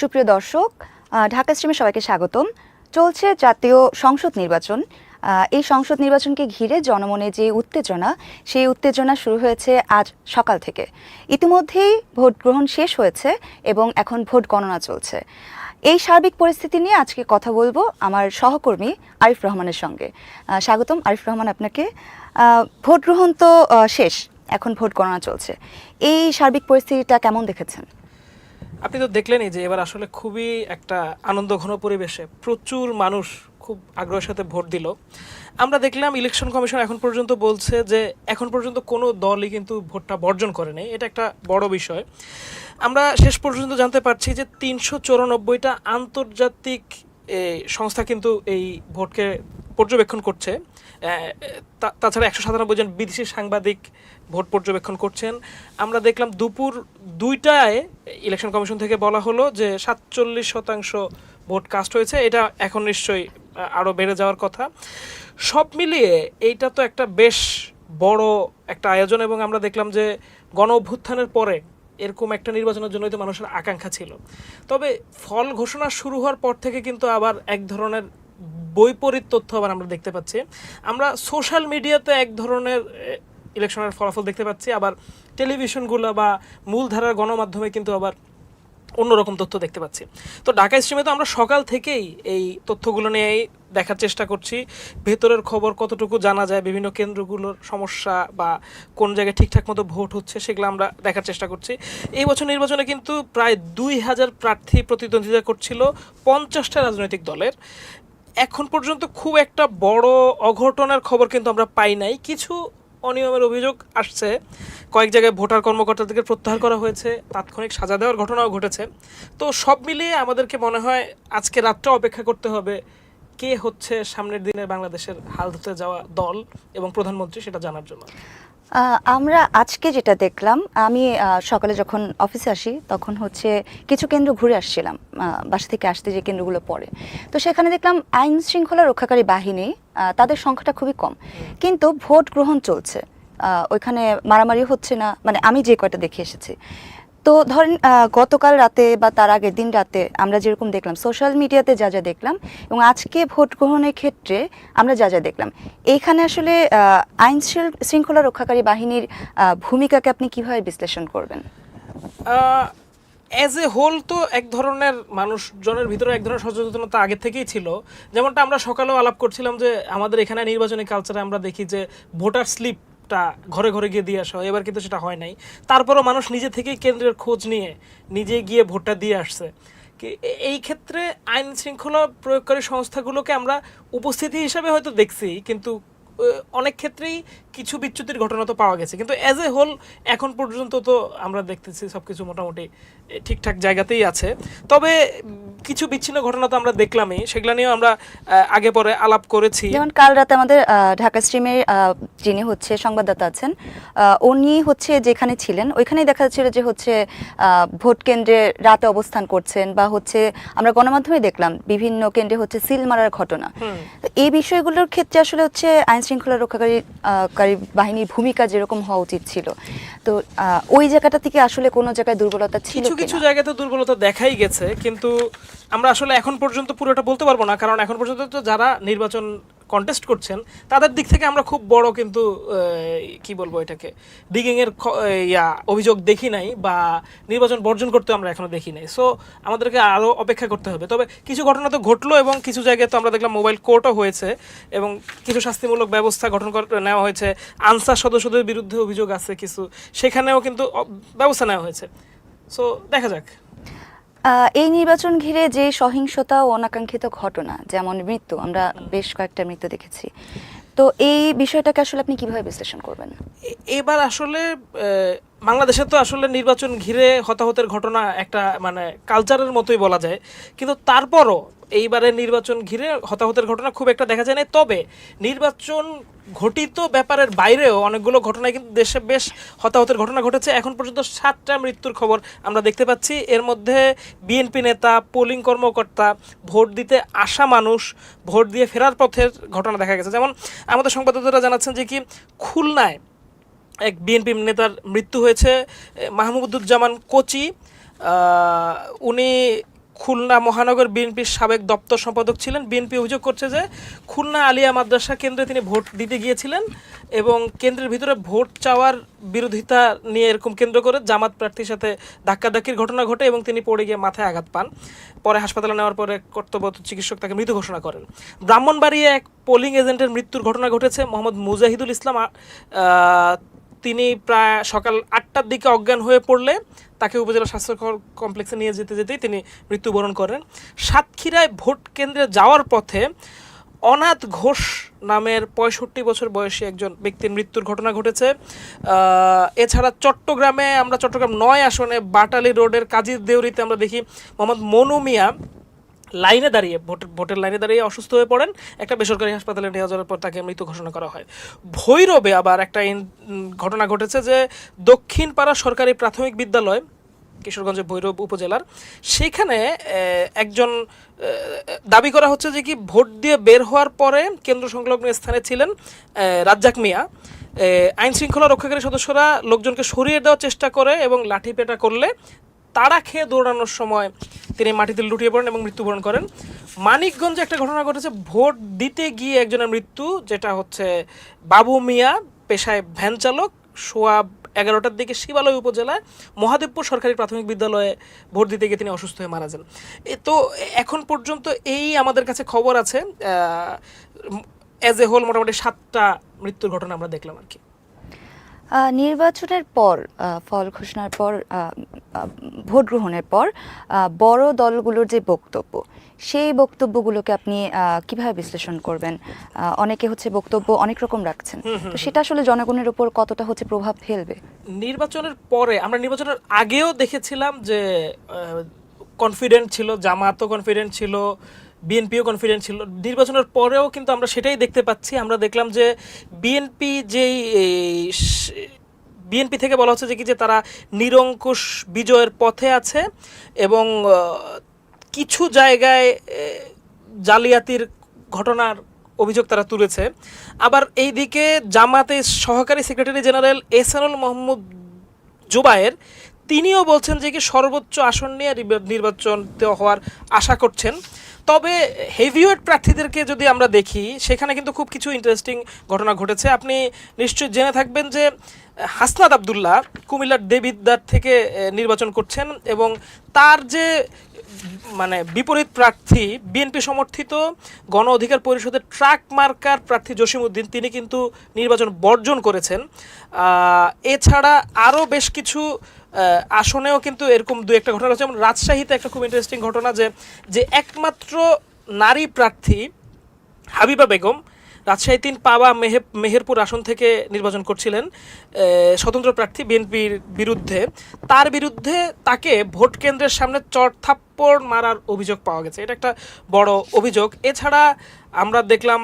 সুপ্রিয় দর্শক ঢাকা স্ট্রিমে সবাইকে স্বাগতম। চলছে জাতীয় সংসদ নির্বাচন। এই সংসদ নির্বাচনকে ঘিরে জনমনে যে উত্তেজনা, সেই উত্তেজনা শুরু হয়েছে আজ সকাল থেকে। ইতিমধ্যেই ভোট গ্রহণ শেষ হয়েছে এবং এখন ভোট গণনা চলছে। এই সার্বিক পরিস্থিতি নিয়ে আজকে কথা বলব আমার সহকর্মী আরিফ রহমানের সঙ্গে। স্বাগতম আরিফ রহমান আপনাকে। ভোট গ্রহণ তো শেষ, এখন ভোট গণনা চলছে। এই সার্বিক পরিস্থিতিটা কেমন দেখেছেন? আপনি তো দেখলেনই যে এবার আসলে খুবই একটা আনন্দ ঘন পরিবেশে প্রচুর মানুষ খুব আগ্রহের সাথে ভোট দিল। আমরা দেখলাম ইলেকশন কমিশন এখন পর্যন্ত বলছে যে এখন পর্যন্ত কোনো দলই কিন্তু ভোটটা বর্জন করেনি। এটা একটা বড় বিষয়। আমরা শেষ পর্যন্ত জানতে পারছি যে তিনশো চৌরানব্বইটা আন্তর্জাতিক সংস্থা কিন্তু এই ভোটকে পর্যবেক্ষণ করছে। তাছাড়া একশো সাতানব্বই জন বিদেশি সাংবাদিক ভোট পর্যবেক্ষণ করছেন। আমরা দেখলাম দুপুর দুইটায় ইলেকশন কমিশন থেকে বলা হলো যে সাতচল্লিশ শতাংশ ভোট কাস্ট হয়েছে। এটা এখন নিশ্চয়ই আরও বেড়ে যাওয়ার কথা। সব মিলিয়ে এইটা তো একটা বেশ বড় একটা আয়োজন এবং আমরা দেখলাম যে গণ অভ্যুত্থানের পরে এরকম একটা নির্বাচনের জন্যই তো মানুষের আকাঙ্ক্ষা ছিল। তবে ফল ঘোষণা শুরু হওয়ার পর থেকে কিন্তু আবার এক ধরনের বৈপরীত তথ্য আবার আমরা দেখতে পাচ্ছি। আমরা সোশ্যাল মিডিয়াতে এক ধরনের ইলেকশনের ফলাফল দেখতে পাচ্ছি। আবার টেলিভিশনগুলো বা মূলধারার গণমাধ্যমে কিন্তু আবার অন্যরকম তথ্য দেখতে পাচ্ছি। তো ঢাকা স্ট্রিমে তো আমরা সকাল থেকেই এই তথ্যগুলো নিয়েই দেখার চেষ্টা করছি। ভেতরের খবর কতটুকু জানা যায়, বিভিন্ন কেন্দ্রগুলোর সমস্যা বা কোন জায়গায় ঠিকঠাক মতো ভোট হচ্ছে সেগুলো আমরা দেখার চেষ্টা করছি। এই বছর নির্বাচনে কিন্তু প্রায় দুই হাজার প্রার্থী প্রতিদ্বন্দ্বিতা করছিল পঞ্চাশটা রাজনৈতিক দলের। এখন পর্যন্ত খুব একটা বড় অঘটনের খবর কিন্তু আমরা পাই নাই। কিছু অনিয়মের অভিযোগ আসছে। কয়েক জায়গায় ভোটার কর্মকর্তাদেরকে প্রত্যাহার করা হয়েছে। তাৎক্ষণিক সাজা দেওয়ার ঘটনাও ঘটেছে। তো সব মিলিয়ে আমাদেরকে মনে হয় আজকে রাতটা অপেক্ষা করতে হবে কে হচ্ছে সামনের দিনে বাংলাদেশের হাল ধরতে যাওয়া দল এবং প্রধানমন্ত্রী সেটা জানার জন্য। আমরা আজকে যেটা দেখলাম, আমি সকালে যখন অফিসে আসি, তখন হচ্ছে কিছু কেন্দ্র ঘুরে আসছিলাম বাসা থেকে আসতে যে কেন্দ্রগুলো পড়ে। তো সেখানে দেখলাম আইন শৃঙ্খলা রক্ষাকারী বাহিনী তাদের সংখ্যাটা খুবই কম। কিন্তু ভোট গ্রহণ চলছে ওইখানে মারামারি হচ্ছে না মানে আমি যে কয়টা দেখে এসেছি। তো ধরেন গতকাল রাতে বা তার আগের দিন রাতে আমরা যেরকম দেখলাম সোশ্যাল মিডিয়াতে যা যা দেখলাম এবং আজকে ভোট গ্রহণের ক্ষেত্রে আমরা যা যা দেখলাম, এইখানে আসলে আইন শৃঙ্খলা রক্ষাকারী বাহিনীর ভূমিকাকে আপনি কীভাবে বিশ্লেষণ করবেন? অ্যাজ এ হোল তো এক ধরনের মানুষজনের ভিতরে এক ধরনের সচেতনতা আগে থেকেই ছিল। যেমনটা আমরা সকালেও আলাপ করছিলাম যে আমাদের এখানে নির্বাচনী কালচারে আমরা দেখি যে ভোটার স্লিপটা ঘরে ঘরে গিয়ে দিয়ে আসা হয় এবার কিন্তু সেটা হয় নাই। তারপরও মানুষ নিজে থেকেই কেন্দ্রের খোঁজ নিয়ে নিজে গিয়ে ভোটটা দিয়ে আসছে। এই ক্ষেত্রে আইন শৃঙ্খলা প্রয়োগকারী সংস্থাগুলোকে আমরা উপস্থিতি হিসাবে হয়তো দেখছি কিন্তু অনেক ক্ষেত্রেই কিছু বিচ্যুতির ঘটনা তো পাওয়া গেছে। কিন্তু অ্যাজ এ হোল এখন পর্যন্ত তো আমরা দেখতেছি সবকিছু মোটামুটি এ, ঠিকঠাক জায়গাতেই আছে। তবে কিছু বিচ্ছিন্ন ঘটনা তো আমরা দেখলামই সেগুলো নিয়েও আমরা আগে পরে আলাপ করেছি। যেমন কাল রাতে আমাদের ঢাকা স্ট্রিমের আহ, যিনি হচ্ছে সংবাদদাতা আছেন উনি হচ্ছে যেখানে ছিলেন ওইখানেই দেখা যাচ্ছিল যে হচ্ছে ভোট কেন্দ্রে রাতে অবস্থান করছেন বা হচ্ছে আমরা গণমাধ্যমে দেখলাম বিভিন্ন কেন্দ্রে হচ্ছে সিল মারার ঘটনা। এই বিষয়গুলোর ক্ষেত্রে আসলে হচ্ছে আইন শৃঙ্খলা রক্ষাকারী কারী বাহিনীর ভূমিকা যেরকম হওয়া উচিত ছিল। তো ওই জায়গাটা থেকে আসলে কোনো জায়গায় দুর্বলতা ছিল কিছু? জায়গাতে দুর্বলতা দেখাই গেছে কিন্তু আমরা আসলে এখন পর্যন্ত পুরোটা বলতে পারব না কারণ এখন পর্যন্ত তো যারা নির্বাচন কন্টেস্ট করছেন তাদের দিক থেকে আমরা খুব বড় কিন্তু কি বলব এটাকে ডিগিং এর ইয়া অভিযোগ দেখি নাই বা নির্বাচন বর্জন করতে আমরা এখনও দেখি নাই। সো আমাদেরকে আরও অপেক্ষা করতে হবে। তবে কিছু ঘটনা তো ঘটলো এবং কিছু জায়গায় তো আমরা দেখলাম মোবাইল কোর্টও হয়েছে এবং কিছু শাস্তিমূলক ব্যবস্থা গঠন কর- নেওয়া হয়েছে। আনসার সদস্যদের বিরুদ্ধে অভিযোগ আছে কিছু। সেখানেও কিন্তু ব্যবস্থা নেওয়া হয়েছে। সো দেখা যাক। এই নির্বাচন ঘিরে যে সহিংসতা ও অনাকাঙ্ক্ষিত ঘটনা যেমন মৃত্যু আমরা বেশ কয়েকটা মৃত্যু দেখেছি। তো এই বিষয়টাকে আসলে আপনি কীভাবে বিশ্লেষণ করবেন? এবার আসলে বাংলাদেশে তো আসলে নির্বাচন ঘিরে হতাহতের ঘটনা একটা মানে কালচারের মতোই বলা যায়। কিন্তু তারপরও এইবারের নির্বাচন ঘিরে হতাহতের ঘটনা খুব একটা দেখা যায় না তবে নির্বাচন ঘটিত ব্যাপারের বাইরেও অনেকগুলো ঘটনায় কিন্তু দেশে বেশ হতাহতের ঘটনা ঘটেছে। এখন পর্যন্ত সাতটা মৃত্যুর খবর আমরা দেখতে পাচ্ছি। এর মধ্যে বিএনপি নেতা, পোলিং কর্মকর্তা, ভোট দিতে আসা মানুষ, ভোট দিয়ে ফেরার পথের ঘটনা দেখা গেছে। যেমন আমাদের সংবাদদাতারা জানাচ্ছেন যে কি খুলনায় এক বিএনপি নেতার মৃত্যু হয়েছে। মাহমুদুজ্জামান কোচি উনি খুলনা মহানগর বিএনপির সাবেক দপ্তর সম্পাদক ছিলেন। বিএনপি অভিযোগ করছে যে খুলনা আলিয়া মাদ্রাসা কেন্দ্রে তিনি ভোট দিতে গিয়েছিলেন এবং কেন্দ্রের ভিতরে ভোট চাওয়ার বিরোধিতা নিয়ে এরকম কেন্দ্র করে জামাত প্রার্থীর সাথে ধাক্কাধাক্কির ঘটনা ঘটে এবং তিনি পড়ে গিয়ে মাথায় আঘাত পান। পরে হাসপাতালে নেওয়ার পরে কর্তব্যরত চিকিৎসক তাকে মৃত ঘোষণা করেন। ব্রাহ্মণবাড়িয়ে এক পোলিং এজেন্টের মৃত্যুর ঘটনা ঘটেছে। মোহাম্মদ মুজাহিদুল ইসলাম তিনি প্রায় সকাল আটটার দিকে অজ্ঞান হয়ে পড়লে তাকে উপজেলা স্বাস্থ্য কমপ্লেক্সে নিয়ে যেতে যেতেই তিনি মৃত্যুবরণ করেন। সাতক্ষীরায় ভোট কেন্দ্রে যাওয়ার পথে অনাথ ঘোষ নামের পঁয়ষট্টি বছর বয়সী একজন ব্যক্তির মৃত্যুর ঘটনা ঘটেছে। এছাড়া চট্টগ্রামে আমরা চট্টগ্রাম নয় আসনে বাটালি রোডের কাজীর দেউরিতে আমরা দেখি মোহাম্মদ মনু মিয়া লাইনে দাঁড়িয়ে ভোটের লাইনে দাঁড়িয়ে অসুস্থ হয়ে পড়েন, একটা বেসরকারি হাসপাতালে নিয়ে যাওয়ার পর তাকে মৃত ঘোষণা করা হয়। ভৈরবে আবার একটা ঘটনা ঘটেছে যে দক্ষিণ পাড়া সরকারি প্রাথমিক বিদ্যালয়, কিশোরগঞ্জের ভৈরব উপজেলার, সেখানে একজন দাবি করা হচ্ছে যে কি ভোট দিয়ে বের হওয়ার পরে কেন্দ্র সংলগ্ন স্থানে ছিলেন রাজ্জাক মিয়া। আইন শৃঙ্খলা রক্ষাকারী সদস্যরা লোকজনকে সরিয়ে দেওয়ার চেষ্টা করে এবং লাঠিপেটা করলে তাড়া খেয়ে দৌড়ানোর সময় তিনি মাটিতে লুটিয়ে পড়েন এবং মৃত্যুবরণ করেন। মানিকগঞ্জে একটা ঘটনা ঘটেছে। ভোট দিতে গিয়ে একজনের মৃত্যু, যেটা হচ্ছে বাবু মিয়া, পেশায় ভ্যান চালক, সোয়াব এগারোটার দিকে শিবালয় উপজেলায় মহাদেবপুর সরকারি প্রাথমিক বিদ্যালয়ে ভোট দিতে গিয়ে তিনি অসুস্থ হয়ে মারা যান। তো এখন পর্যন্ত এই আমাদের কাছে খবর আছে। অ্যাজ এ হোল মোটামুটি সাতটা মৃত্যুর ঘটনা আমরা দেখলাম আর কি। নির্বাচনের পর ফল ঘোষণার পর ভোট গ্রহণের পর বড় দলগুলোর যে বক্তব্য সেই বক্তব্যগুলোকে আপনি কীভাবে বিশ্লেষণ করবেন? অনেকে হচ্ছে বক্তব্য অনেক রকম রাখছেন। তো সেটা আসলে জনগণের উপর কতটা হচ্ছে প্রভাব ফেলবে? নির্বাচনের পরে আমরা নির্বাচনের আগেও দেখেছিলাম যে কনফিডেন্ট ছিল জামাতও কনফিডেন্ট ছিল বিএনপিও কনফিডেন্ট ছিল। নির্বাচনের পরেও কিন্তু আমরা সেটাই দেখতে পাচ্ছি। আমরা দেখলাম যে বিএনপি যেই বিএনপি থেকে বলা হচ্ছে যে কি যে তারা নিরঙ্কুশ বিজয়ের পথে আছে এবং কিছু জায়গায় জালিয়াতির ঘটনার অভিযোগ তারা তুলেছে। আবার এইদিকে জামাতের সহকারী সেক্রেটারি জেনারেল এসানুল মোহাম্মদ জুবায়ের, তিনিও বলছেন যে কি সর্বোচ্চ আসন নিয়ে নির্বাচন হওয়ার আশা করছেন। তবে হেভিওয়েট প্রার্থীদেরকে যদি আমরা দেখি, সেখানে কিন্তু খুব কিছু ইন্টারেস্টিং ঘটনা ঘটেছে। আপনি নিশ্চয়ই জেনে থাকবেন যে হাসনাদ আবদুল্লাহ কুমিল্লার দেবিদ্দার থেকে নির্বাচন করছেন এবং তার যে মানে বিপরীত প্রার্থী বিএনপি সমর্থিত গণ অধিকার পরিষদের ট্রাক মার্কার প্রার্থী জসিমউদ্দিন, তিনি কিন্তু নির্বাচন বর্জন করেছেন। এছাড়া আরও বেশ কিছু আসনেও কিন্তু এরকম দু একটা ঘটনা রয়েছে যেমন রাজশাহীতে একটা খুব ইন্টারেস্টিং ঘটনা যে যে একমাত্র নারী প্রার্থী হাবিবা বেগম রাজশাহী তিন পাওয়া মেহে মেহেরপুর আসন থেকে নির্বাচন করছিলেন স্বতন্ত্র প্রার্থী বিএনপির বিরুদ্ধে। তার বিরুদ্ধে তাকে ভোট কেন্দ্রের সামনে চট থাপ্পড় মারার অভিযোগ পাওয়া গেছে। এটা একটা বড় অভিযোগ। এছাড়া আমরা দেখলাম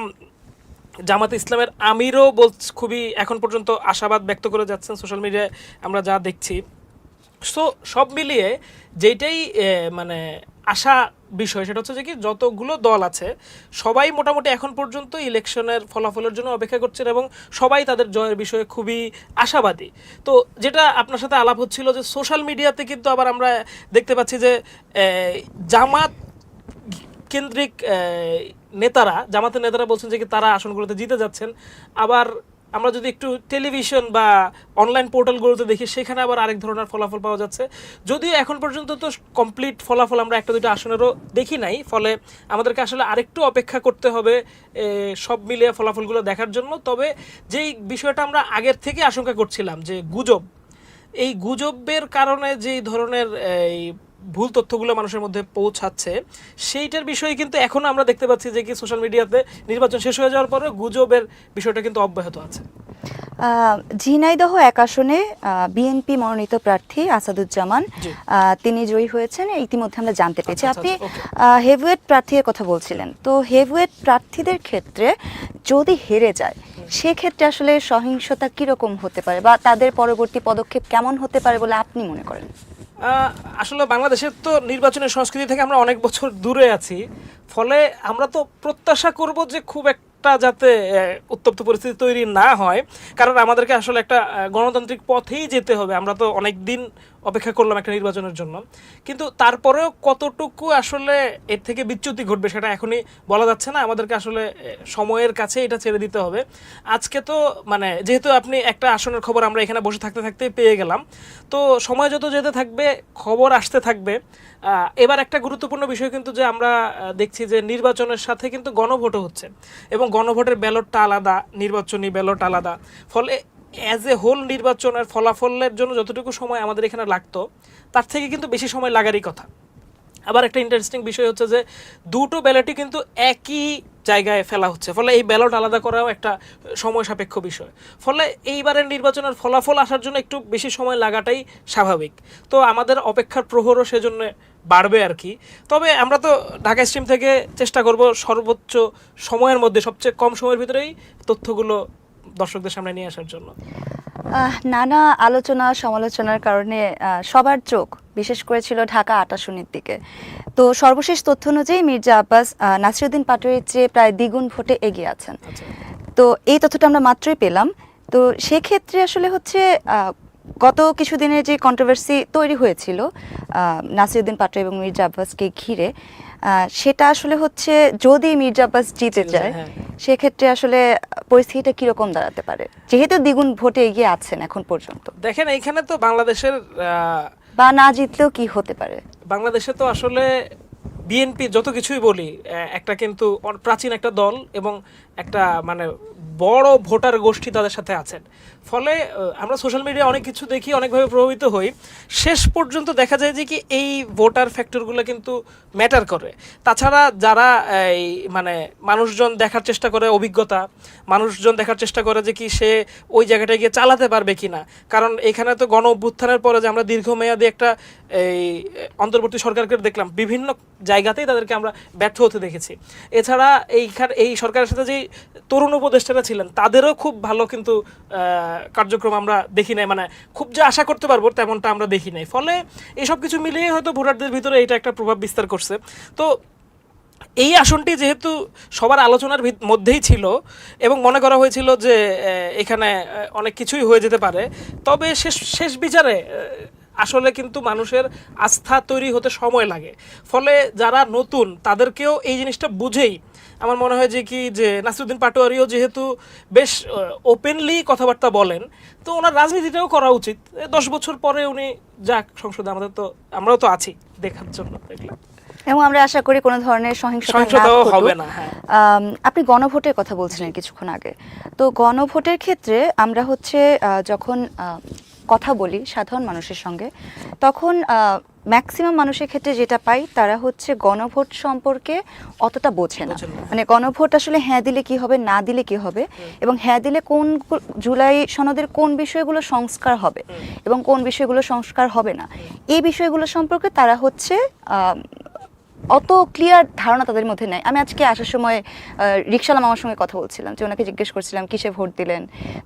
জামাত ইসলামের আমিরও বল খুবই এখন পর্যন্ত আশাবাদ ব্যক্ত করে যাচ্ছেন। সোশ্যাল মিডিয়ায় আমরা যা দেখছি। সো সব মিলিয়ে যেইটাই মানে আশা বিষয়, সেটা হচ্ছে যে কি যতগুলো দল আছে, সবাই মোটামুটি এখন পর্যন্ত ইলেকশনের ফলাফলের জন্য অপেক্ষা করছেন এবং সবাই তাদের জয়ের বিষয়ে খুবই আশাবাদী। তো যেটা আপনার সাথে আলাপ হচ্ছিল যে সোশ্যাল মিডিয়াতে কিন্তু আবার আমরা দেখতে পাচ্ছি যে জামাত কেন্দ্রিক নেতারা, জামাতের নেতারা বলছেন যে কি তারা আসনগুলোতে জিতে যাচ্ছেন। আবার আমরা যদি একটু টেলিভিশন বা অনলাইন পোর্টালগুলোতে দেখি, সেখানে আবার আরেক ধরনের ফলাফল পাওয়া যাচ্ছে। যদিও এখন পর্যন্ত তো কমপ্লিট ফলাফল আমরা একটা দুটো আসনেরও দেখি নাই, ফলে আমাদেরকে আসলে আরেকটু অপেক্ষা করতে হবে সব মিলিয়ে ফলাফলগুলো দেখার জন্য। তবে যেই বিষয়টা আমরা আগের থেকে আশঙ্কা করছিলাম যে গুজব, এই গুজবের কারণে যেই ধরনের, এই ভুল তথ্যগুলো মানুষের মধ্যে পৌঁছাচ্ছে। সেইটার বিষয়ে কিন্তু এখনও আমরা দেখতে পাচ্ছি যে কি সোশ্যাল মিডিয়াতে নির্বাচন শেষ হয়ে যাওয়ার পরে গুজবের বিষয়টা কিন্তু অব্যাহত আছে। ঝিনাইদহ এক আসনে বিএনপি মনোনীত প্রার্থী আসাদুজ্জামান তিনি জয়ী হয়েছেন। ইতিমধ্যে আমরা জানতে পেরেছি। আচ্ছা, আপনি আচ্ছা, হেভওয়েট প্রার্থীর কথা বলছিলেন। তো হেভওয়েট প্রার্থীদের ক্ষেত্রে যদি হেরে যায় সেক্ষেত্রে আসলে সহিংসতা কীরকম হতে পারে বা তাদের পরবর্তী পদক্ষেপ কেমন হতে পারে বলে আপনি মনে করেন? আসলে বাংলাদেশের তো নির্বাচনের সংস্কৃতি থেকে আমরা অনেক বছর দূরে আছি। ফলে আমরা তো প্রত্যাশা করব যে খুব একটা একটা যাতে উত্তপ্ত পরিস্থিতি তৈরি না হয়। কারণ আমাদেরকে আসলে একটা গণতান্ত্রিক পথেই যেতে হবে। আমরা তো অনেক দিন অপেক্ষা করলাম একটা নির্বাচনের জন্য। কিন্তু তারপরেও কতটুকু আসলে এর থেকে বিচ্যুতি ঘটবে সেটা এখনই বলা যাচ্ছে না। আমাদেরকে আসলে সময়ের কাছে এটা ছেড়ে দিতে হবে। আজকে তো মানে যেহেতু আপনি একটা আসনের খবর আমরা এখানে বসে থাকতে থাকতে পেয়ে গেলাম। তো সময় যত যেতে থাকবে, খবর আসতে থাকবে। এবার একটা গুরুত্বপূর্ণ বিষয় কিন্তু যে আমরা দেখছি যে নির্বাচনের সাথে কিন্তু গণভোটও হচ্ছে। এবং গণভোটের ব্যালটটা আলাদা, নির্বাচনী ব্যালট আলাদা। ফলে অ্যাজ এ হোল নির্বাচনের ফলাফলের জন্য যতটুকু সময় আমাদের এখানে লাগতো, তার থেকে কিন্তু বেশি সময় লাগারই কথা। আবার একটা ইন্টারেস্টিং বিষয় হচ্ছে যে, দুটো ব্যালটই কিন্তু একই জায়গায় ফেলা হচ্ছে। ফলে এই ব্যালট আলাদা করাও একটা সময় সাপেক্ষ বিষয়। ফলে এইবারের নির্বাচনের ফলাফল আসার জন্য একটু বেশি সময় লাগাটাই স্বাভাবিক। তো আমাদের অপেক্ষার প্রহরও সেজন্য বাড়বে আর কি। তবে আমরা তো ঢাকা স্ট্রিম থেকে চেষ্টা করব সর্বোচ্চ সময়ের মধ্যে, সবচেয়ে কম সময়ের ভিতরেই তথ্যগুলো দর্শকদের সামনে নিয়ে আসার জন্য? নানা আলোচনা সমালোচনার কারণে সবার চোখ বিশেষ করে ছিল ঢাকা আট আসনের দিকে। তো সর্বশেষ তথ্য অনুযায়ী মির্জা আব্বাস নাসিরুদ্দিন পাটোয়ারির চেয়ে প্রায় দ্বিগুণ ভোটে এগিয়ে আছেন। আচ্ছা। তো এই তথ্যটা আমরা মাত্রই পেলাম। তো সেক্ষেত্রে আসলে হচ্ছে গত কিছুদিনের যে কন্ট্রোভার্সি তৈরি হয়েছিল নাসিরুদ্দিন পাটোয়ারি এবং মির্জা আব্বাসকে ঘিরে সেটা আসলে হচ্ছে যদি মির্জা আব্বাস জিতে যায়, হ্যাঁ। সেক্ষেত্রে আসলে পরিস্থিতিটা কীরকম দাঁড়াতে পারে? যেহেতু দ্বিগুণ ভোটে এগিয়ে আছেন এখন পর্যন্ত। দেখেন এইখানে তো বাংলাদেশের বা না জিতলেও কি হতে পারে? বাংলাদেশে তো আসলে বিএনপি যত কিছুই বলি একটা কিন্তু প্রাচীন একটা দল এবং একটা মানে বড় ভোটার গোষ্ঠী তাদের সাথে আছেন। ফলে আমরা সোশ্যাল মিডিয়া অনেক কিছু দেখি, অনেকভাবে প্রভাবিত হই। শেষ পর্যন্ত দেখা যায় যে কি এই ভোটার ফ্যাক্টরগুলো কিন্তু ম্যাটার করে। তাছাড়া যারা, এই মানে মানুষজন দেখার চেষ্টা করে অভিজ্ঞতা, মানুষজন দেখার চেষ্টা করে যে কি সে ওই জায়গাটায় গিয়ে চালাতে পারবে কি না কারণ এখানে তো গণ অভ্যুত্থানের পরে যে আমরা দীর্ঘমেয়াদী একটা, এই, অন্তর্বর্তী সরকারকে দেখলাম, বিভিন্ন জায়গাতেই তাদেরকে আমরা ব্যর্থ হতে দেখেছি। এছাড়া এইখানে, এই সরকারের সাথে যেই তরুণ উপদেষ্টারা ছিলেন, তাদেরও খুব ভালো কিন্তু কার্যক্রম আমরা দেখি নাই। মানে খুব যে আশা করতে পারব তেমনটা আমরা দেখি নাই। ফলে এই সব কিছু মিলিয়ে হয়তো ভোটারদের ভিতরে এটা একটা প্রভাব বিস্তার করছে। তো এই আসনটি যেহেতু সবার আলোচনার মধ্যেই ছিল এবং মনে করা হয়েছিল যে এখানে অনেক কিছুই হয়ে যেতে পারে, তবে শেষ শেষ বিচারে আসলে কিন্তু মানুষের আস্থা তৈরি হতে সময় লাগে। ফলে যারা নতুন, তাদেরকেও এই জিনিসটা বুঝেই আমার মনে হয় যে কি যে নাসিরুদ্দিন পাটোয়ারিও যেহেতু বেশ ওপেনলি কথাবার্তা বলেন তো ওনার রাজনীতিটাও করা উচিত। দশ বছর পরে উনি যাক সংসদে আমাদের তো আমরাও তো আছি দেখার জন্য দেখলাম। এবং আমরা আশা করি কোনো ধরনের সহিংসতা। হবে না হ্যাঁ। আপনি গণভোটের কথা বলছিলেন কিছুক্ষণ আগে। তো গণভোটের ক্ষেত্রে আমরা হচ্ছে যখন কথা বলি সাধারণ মানুষের সঙ্গে তখন ম্যাক্সিমাম মানুষের ক্ষেত্রে যেটা পাই তারা হচ্ছে গণভোট সম্পর্কে অতটা বোঝে না। মানে গণভোট আসলে হ্যাঁ দিলে কি হবে না দিলে কি হবে এবং হ্যাঁ দিলে কোন জুলাই সনদের কোন বিষয়গুলো সংস্কার হবে এবং কোন বিষয়গুলো সংস্কার হবে না। এই বিষয়গুলো সম্পর্কে তারা হচ্ছে অত ক্লিয়ার ধারণা তাদের মধ্যে নেই। আমি আজকে আসার সময় রিক্সালা মামার সঙ্গে কথা বলছিলাম। যে ওনাকে জিজ্ঞেস করছিলাম কিসে ভোট দিলেন?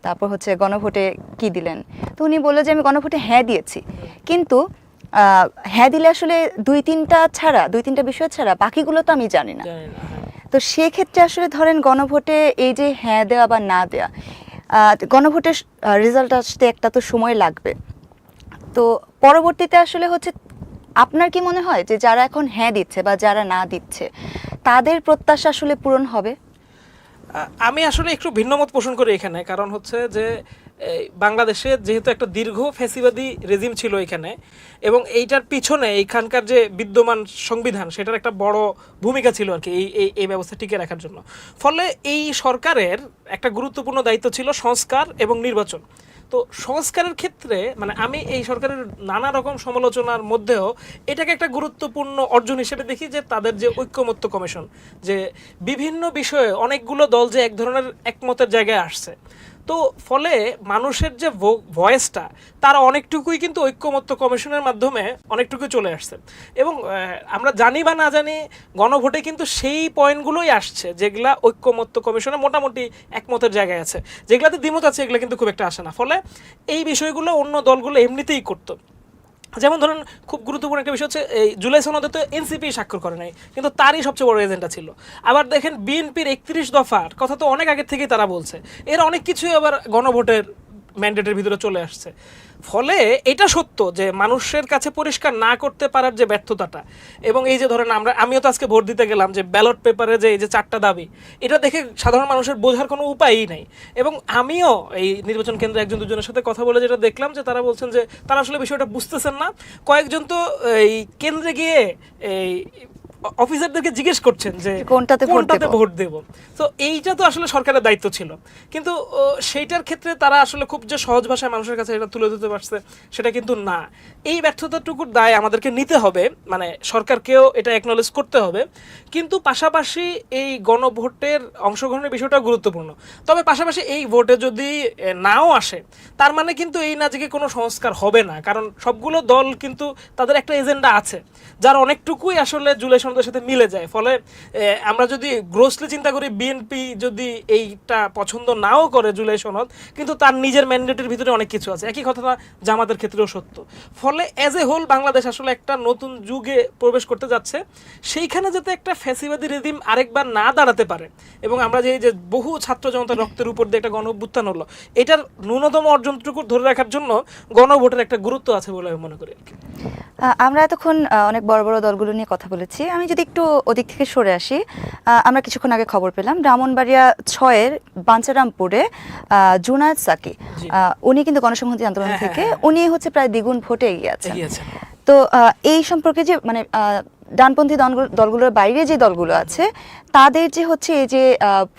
তারপর হচ্ছে গণভোটে কি দিলেন? তো উনি বলল যে আমি গণভোটে হ্যাঁ দিয়েছি। কিন্তু হ্যাঁ দিলে আসলে দুই তিনটা ছাড়া দুই তিনটা বিষয় ছাড়া বাকিগুলো তো আমি জানি না। হ্যাঁ। তো সেক্ষেত্রে আসলে ধরেন গণভোটে এই যে হ্যাঁ দেওয়া বা না দেওয়া গণভোটের রেজাল্ট আসতে একটা তো সময় লাগবে। তো পরবর্তীতে আসলে হচ্ছে আপনার কি মনে হয় যে যারা এখন হ্যাঁ দিচ্ছে বা যারা না দিচ্ছে তাদের প্রত্যাশা আসলে পূরণ হবে? আমি আসলে একটু ভিন্ন মত পোষণ করি এখানে। কারণ হচ্ছে যে বাংলাদেশে যেহেতু একটা দীর্ঘ ফ্যাসিবাদী রেজিম ছিল এখানে, এবং এইটার পিছনে এইখানকার যে বিদ্যমান সংবিধান, সেটার একটা বড় ভূমিকা ছিল আর কি এই এই এই ব্যবস্থা টিকে রাখার জন্য। ফলে এই সরকারের একটা গুরুত্বপূর্ণ দায়িত্ব ছিল সংস্কার এবং নির্বাচন। তো সংস্কারের ক্ষেত্রে মানে আমি এই সরকারের নানা রকম সমালোচনার মধ্যেও এটাকে একটা গুরুত্বপূর্ণ অর্জন হিসেবে দেখি যে তাদের যে ঐক্যমত্য কমিশন, যে বিভিন্ন বিষয়ে অনেকগুলো দল যে এক ধরনের একমতের জায়গায় আসছে। তো ফলে মানুষের যে ভয়েসটা তারা অনেকটুকুই কিন্তু ঐক্যমত্য কমিশনের মাধ্যমে অনেকটুকু চলে আসছে। এবং আমরা জানি বা না জানি, গণভোটে কিন্তু সেই পয়েন্টগুলোই আসছে যেগুলা ঐক্যমত্য কমিশনে মোটামুটি একমতের জায়গায় আছে। যেগুলাতে দ্বিমত আছে, এগুলো কিন্তু খুব একটা আসে না। ফলে এই বিষয়গুলো অন্য দলগুলো এমনিতেই করতো। যেমন ধরুন, খুব গুরুত্বপূর্ণ একটা বিষয় হচ্ছে, এই জুলাই সনদে তো এনসিপি স্বাক্ষর করে নাই, কিন্তু তারই সবচেয়ে বড় এজেন্ডা ছিল। আবার দেখেন বিএনপির একত্রিশ দফার কথা তো অনেক আগে থেকেই তারা বলছে। এর অনেক কিছুই আবার গণভোটের ম্যান্ডেটের ভিতরে চলে আসছে। ফলে এটা সত্য যে মানুষের কাছে পরিষ্কার না করতে পারার যে ব্যর্থতাটা, এবং এই যে ধরেন আমরা, আমিও তো আজকে ভোট দিতে গেলাম যে ব্যালট পেপারে যে এই যে চারটা দাবি, এটা দেখে সাধারণ মানুষের বোঝার কোনো উপায়ই নাই। এবং আমিও এই নির্বাচন কেন্দ্রে একজন দুজনের সাথে কথা বলে যেটা দেখলাম যে তারা বলছেন যে তারা আসলে বিষয়টা বুঝতেছেন না। কয়েকজন তো এই কেন্দ্রে গিয়ে এই অফিসারদেরকে জিজ্ঞেস করছেন যে কোনটাতে কোনটাতে ভোট দেব? তো এইটা তো আসলে সরকারের দায়িত্ব ছিল। কিন্তু সেইটার ক্ষেত্রে তারা আসলে খুব যে সহজ ভাষায় মানুষের কাছে এটা তুলে দিতে পারছে সেটা কিন্তু না। এই ব্যর্থতাটুকুর দায় আমাদেরকে নিতে হবে মানে সরকারকেও এটা একনলেজ করতে হবে। কিন্তু পাশাপাশি এই গণভোটের অংশগ্রহণের বিষয়টা গুরুত্বপূর্ণ। তবে পাশাপাশি এই ভোটে যদি নাও আসে তার মানে কিন্তু এই না যে কোনো সংস্কার হবে না। কারণ সবগুলো দল কিন্তু তাদের একটা এজেন্ডা আছে যার অনেকটুকুই আসলে জুলাই সনদের সাথে মিলে যায়। ফলে আমরা যদি গ্রোসলি চিন্তা করি বিএনপি যদি এইটা পছন্দ নাও করে জুলাই সনদ, কিন্তু তার নিজের ম্যান্ডেটের ভিতরে অনেক কিছু আছে। একই কথাটা জামাতের ক্ষেত্রেও সত্য। ফলে অ্যাজ এ হোল বাংলাদেশ আসলে একটা নতুন যুগে প্রবেশ করতে যাচ্ছে। সেইখানে যাতে একটা ফ্যাসিবাদী রেজিম আরেকবার না দাঁড়াতে পারে, এবং আমরা যে যে বহু ছাত্র জনতার রক্তের উপর দিয়ে একটা গণ অভ্যুত্থান হলো, এটার ন্যূনতম অর্জনটুকু ধরে রাখার জন্য গণভোটের একটা গুরুত্ব আছে বলে আমি মনে করি আমরা এতক্ষণ অনেক বড় বড় দলগুলো নিয়ে কথা বলেছি। আমি যদি একটু ওদিক থেকে সরে আসি আমরা কিছুক্ষণ আগে খবর পেলাম ব্রাহ্মণবাড়িয়া ছয়ের বাঞ্চারামপুরে জুনায়েদ সাকি উনি কিন্তু গণসংহতি আন্দোলন হ্যাঁ, থেকে হ্যাঁ, উনি হচ্ছে প্রায় দ্বিগুণ ভোটে এগিয়ে আছেন আছে তো এই সম্পর্কে যে মানে ডানপন্থী দলগুলো- দলগুলোর বাইরে যে দলগুলো আছে তাদের যে হচ্ছে এই যে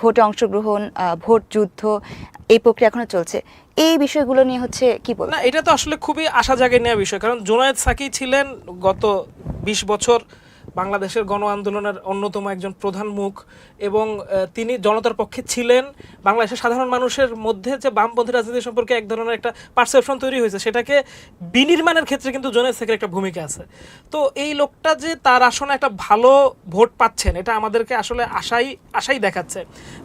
ভোটে অংশগ্রহণ ভোট যুদ্ধ এই প্রক্রিয়া এখনও চলছে এই বিষয়গুলো নিয়ে হচ্ছে কি বলব? না এটা তো আসলে খুবই আশা জাগে নেওয়া বিষয় কারণ জোনায়েদ সাকি ছিলেন গত বিশ বছর বাংলাদেশের গণ আন্দোলনের অন্যতম একজন প্রধান মুখ এবং তিনি জনতার পক্ষে ছিলেন। বাংলাদেশের সাধারণ মানুষের মধ্যে যে বামপন্থী রাজনীতি সম্পর্কে এক ধরনের একটা পারসেপশন তৈরি হয়েছে, সেটাকে বিনির্মাণের ক্ষেত্রে কিন্তু জোনায়েদ সাকির একটা ভূমিকা আছে। তো এই লোকটা যে তার আসনে একটা ভালো ভোট পাচ্ছেন, এটা আমাদেরকে আসলে আশাই আশাই দেখাচ্ছে।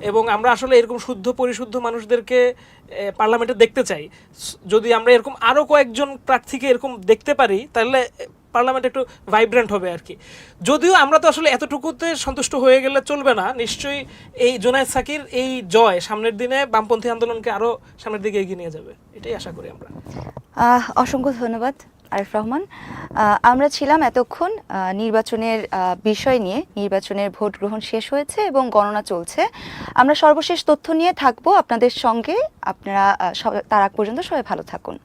এবং আমরা আসলে এরকম শুদ্ধ পরিশুদ্ধ মানুষদেরকে পার্লামেন্টে দেখতে চাই। যদি আমরা এরকম আরও কয়েকজন প্রার্থীকে এরকম দেখতে পারি, তাহলে পার্লামেন্ট একটু ভাইব্রেন্ট হবে আর কি। যদিও আমরা তো আসলে এতটুকুতে সন্তুষ্ট হয়ে গেলে চলবে না, নিশ্চয়ই এই জোনায়েদ সাকির এই জয় সামনের দিনে বামপন্থী আন্দোলনকে আরও সামনের দিকে এগিয়ে নিয়ে যাবে, এটাই আশা করি আমরা। অসংখ্য ধন্যবাদ, আরিফ রহমান। আমরা ছিলাম এতক্ষণ নির্বাচনের বিষয় নিয়ে। নির্বাচনের ভোট গ্রহণ শেষ হয়েছে এবং গণনা চলছে। আমরা সর্বশেষ তথ্য নিয়ে থাকব আপনাদের সঙ্গে। আপনারা তার আগ পর্যন্ত সবাই ভালো থাকুন।